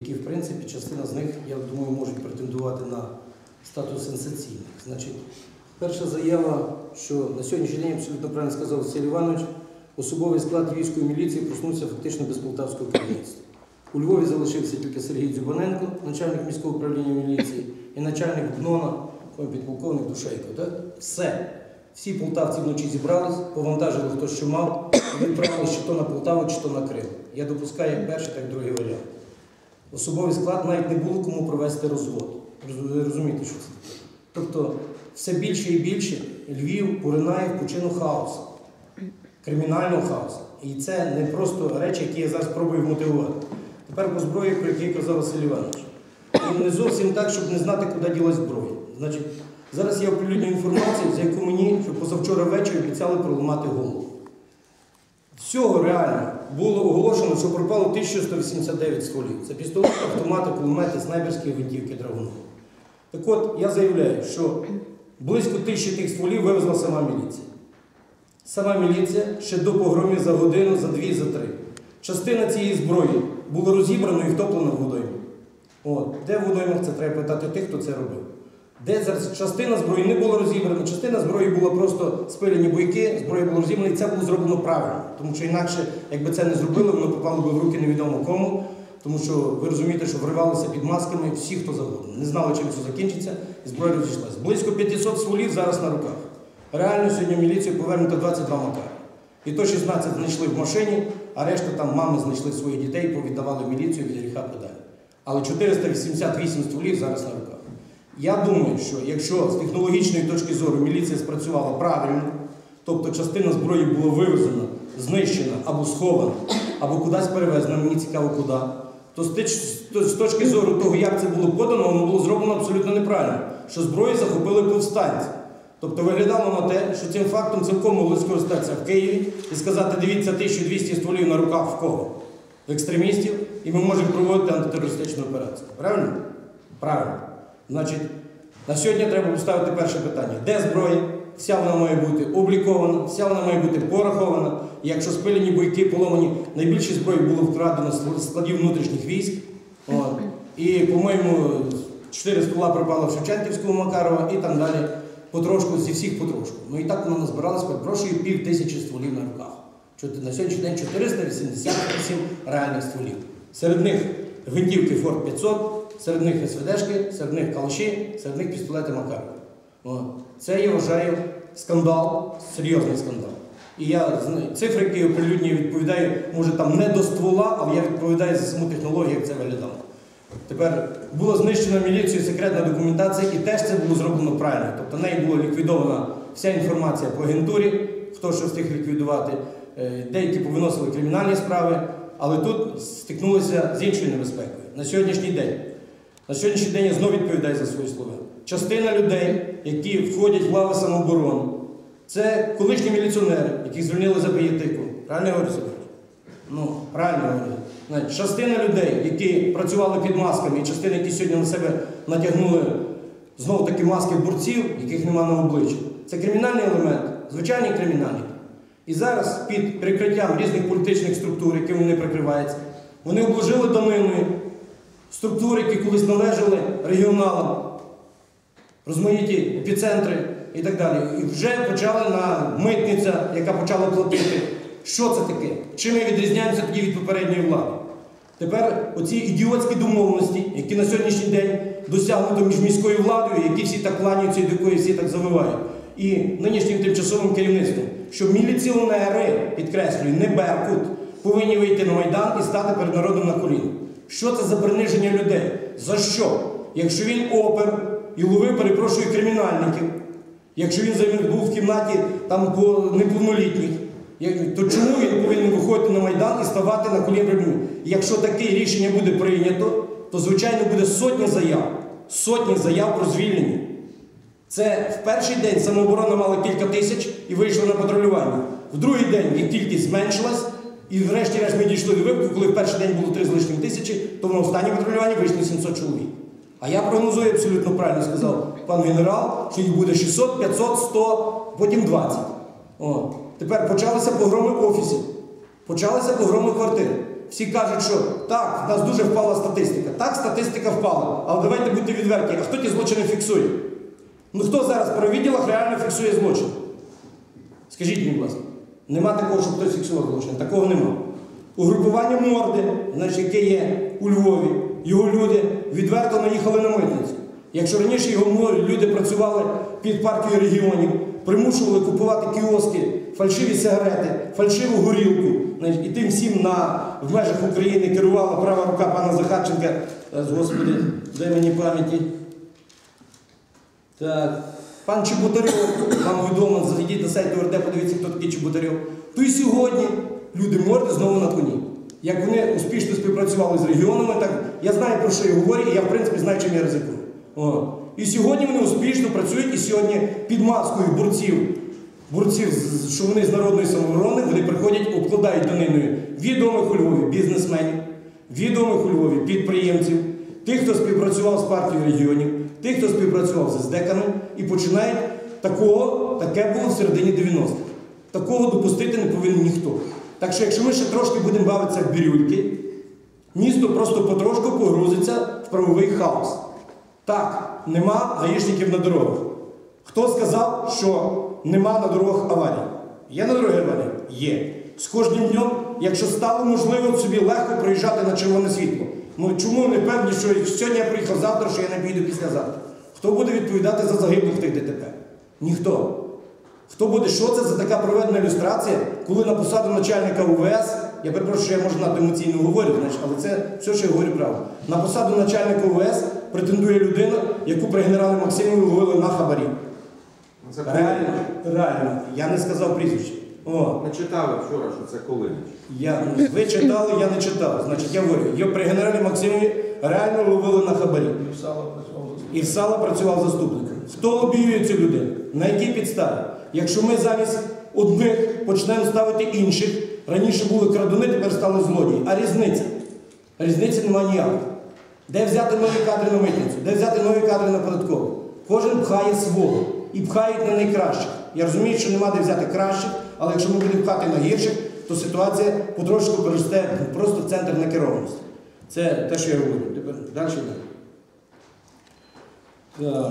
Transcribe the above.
які, в принципі, частина з них, я думаю, можуть претендувати на статус сенсаційних. Значить, перша заява, що на сьогоднішній день абсолютно правильно сказав Василь Іванович, особовий склад Львівської міліції проснувся фактично без полтавського керівництва. У Львові залишився тільки Сергій Дзюбаненко, начальник міського управління міліції, і начальник БНОНа, підполковник Душейко. Так? Все. Всі полтавці вночі зібрались, повантажили хто що мав, і відправили чи то на Полтаву, чи то на Крим. Я допускаю як перший, так і другий варіант. Особовий склад навіть не було кому провести розвод. Розумієте, що це таке? Тобто все більше і більше Львів поринає в пучину хаосу, кримінального хаосу. І це не просто речі, які я зараз спробую мотивувати. Тепер по зброї, про які казав Василь Іванович. І не зовсім так, щоб не знати, куди ділась зброя. Значить, зараз я оприлюдню інформацію, за яку мені позавчора ввечері обіцяли проламати голову. Всього реально було оголошено, що пропало 1189 стволів. Це пістолети, автомати, кулемети, снайперські гвинтівки драгуну. Так от, я заявляю, що близько тисячі тих стволів вивезла сама міліція. Сама міліція ще до погромів за годину, за дві, за три. Частина цієї зброї була розібрана і втоплена в водоймі. От, де в водоймах це треба питати тих, хто це робив. Де частина зброї не була розібрана, частина зброї була просто спилені бойки, зброя була розібрана, і це було зроблено правильно. Тому що інакше, якби це не зробили, воно попало б в руки невідомо кому. Тому що ви розумієте, що вривалися під масками всі, хто завгодно. Не знали, чим це закінчиться, і зброя розійшлася. Близько 500 стволів зараз на руках. Реально сьогодні міліцію повернуто 22 макари. І то 16 знайшли в машині, а решта там мами знайшли своїх дітей, повіддавали в міліцію від гріха подалі. Але 488 стволів зараз на руках. Я думаю, що якщо з технологічної точки зору міліція спрацювала правильно, тобто частина зброї була вивезена, знищена або схована, або кудись перевезена, мені цікаво куди, то з точки зору того, як це було подано, воно було зроблено абсолютно неправильно, що зброю захопили повстанці. Тобто виглядало на те, що цим фактом цілком могли скористатися в Києві і сказати, дивіться, 1200 стволів на руках в кого? В екстремістів, і ми можемо проводити антитерористичну операцію. Правильно? Правильно. Значить, на сьогодні треба поставити перше питання: де зброя? Вся вона має бути облікована, вся вона має бути порахована. Якщо спилені бойки поломані, найбільше зброї було вкрадено з складів внутрішніх військ. І, по-моєму, чотири ствола пропало в Шевченківському Макарова і там далі потрошку зі всіх потрошку. Ну і так воно назбиралось, перепрошую, пів тисячі стволів на руках. На сьогоднішній день 488 реальних стволів. Серед них гвинтівки Форт 500, серед них СВДшки, серед них калаші, серед них пістолети Макарова. Це я вважаю скандал, серйозний скандал. І я цифри, які оприлюднюю, відповідаю, може там не до ствола, але я відповідаю за саму технологію, як це виглядало. Тепер була знищена міліцією секретна документація, і теж це було зроблено правильно. Тобто нею була ліквідована вся інформація по агентурі, хто що встиг ліквідувати. Е, Деякі повиносили кримінальні справи, але тут стикнулися з іншою небезпекою. На сьогоднішній день. На сьогоднішній день я знову відповідаю за свої слова. Частина людей, які входять в лави самооборони, це колишні міліціонери, яких звільнили за пиятику. Правильно я говорю Сергій? Ну, правильно говорю. Значить, Частина людей, які працювали під масками, і частина, які сьогодні на себе натягнули знову таки маски борців, яких нема на обличчі. Це кримінальний елемент, звичайний кримінальний. І зараз під прикриттям різних політичних структур, якими вони прикриваються, вони обложили доминою структури, які колись належали регіоналам, розмаїті епіцентри і так далі. І вже почали на митниця, яка почала платити. Що це таке? Чим ми відрізняємося тоді від попередньої влади? Тепер оці ідіотські домовленості, які на сьогоднішній день досягнуто між міською владою, які всі так кланяються і до якої всі так завивають, і нинішнім тимчасовим керівництвом, що міліціонери, підкреслюю, не Беркут, повинні вийти на Майдан і стати перед народом на коліна. Що це за приниження людей? За що? Якщо він опер і ловив, перепрошую, кримінальників, якщо він був в кімнаті там неповнолітніх, то чому він повинен виходити на Майдан і ставати на коліна перед? Якщо таке рішення буде прийнято, то звичайно буде сотні заяв, сотні заяв про звільнення. Це в перший день самооборона мала кілька тисяч і вийшла на патрулювання. В другий день їх кількість зменшилась, і врешті-решт ми дійшли до випадку, коли в перший день було 3 з лишнім тисячі, то на останнє патрулювання вийшли 700 чоловік. А я прогнозую абсолютно правильно сказав пан генерал, що їх буде 600, 500, 100, потім 20. О. Тепер почалися погроми офісів, почалися погроми квартир. Всі кажуть, що так, в нас дуже впала статистика. Так, статистика впала. Але давайте будьте відверті, а хто ті злочини фіксує? Ну хто зараз при відділах реально фіксує злочин? Скажіть мені, будь ласка, нема такого, щоб хтось фіксував злочин. Такого нема. Угрупування морди, значить, яке є у Львові, його люди відверто наїхали на митницю. Якщо раніше його люди працювали під партією регіонів, примушували купувати кіоски, фальшиві сигарети, фальшиву горілку, значить, і тим всім на, в межах України керувала права рука пана Захарченка, Господи, дай мені пам'яті. Так. Пан Чеботарьов, вам відомо, зайдіть на сайт ОРД, подивіться, хто такий Чеботарьов. То і сьогодні люди морди знову на коні. Як вони успішно співпрацювали з регіонами, так я знаю, про що я говорю, і я, в принципі, знаю, чим я ризикую. О. І сьогодні вони успішно працюють, і сьогодні під маскою борців, борців, що вони з народної самооборони, вони приходять, обкладають даниною відомих у Львові бізнесменів, відомих у Львові підприємців, тих, хто співпрацював з партією регіонів, тих, хто співпрацював з СДКами, і починають такого, таке було в середині 90-х. Такого допустити не повинен ніхто. Так що, якщо ми ще трошки будемо бавитися в бірюльки, місто просто потрошку погрузиться в правовий хаос. Так, нема гаїшників на дорогах. Хто сказав, що нема на дорогах аварій? Є на дорогах аварії? Є. З кожним днем, якщо стало можливо собі легко проїжджати на червоне світло. Ну чому не певні, що сьогодні я приїхав завтра, що я не поїду післязавтра? Хто буде відповідати за загиблих в тих ДТП? Ніхто. Хто буде, що це за така проведена ілюстрація, коли на посаду начальника УВС, я перепрошую, що я можу надто емоційно говорю, але це все, що я говорю правду. На посаду начальника УВС претендує людина, яку при генералі Максимові ловили на хабарі. Ну, Це Реально, реально. Я не сказав прізвище. О, Ми читали вчора, що це Колинич. я, ви читали, я не читав. Значить, я говорю, його при генералі Максимові реально ловили на хабарі. І в сало працював заступником. Хто лобіює цю людину? На якій підставі? Якщо ми замість одних почнемо ставити інших, раніше були крадуни, тепер стали злодії. А різниця? Різниці немає ніякої. Де взяти нові кадри на митницю? Де взяти нові кадри на податкову? Кожен пхає свого і пхають на найкращих. Я розумію, що нема де взяти кращих, але якщо ми будемо пхати на гірших, то ситуація потрошку переросте просто в центр некерованості. Це те, що я говорю. Тепер далі. Так.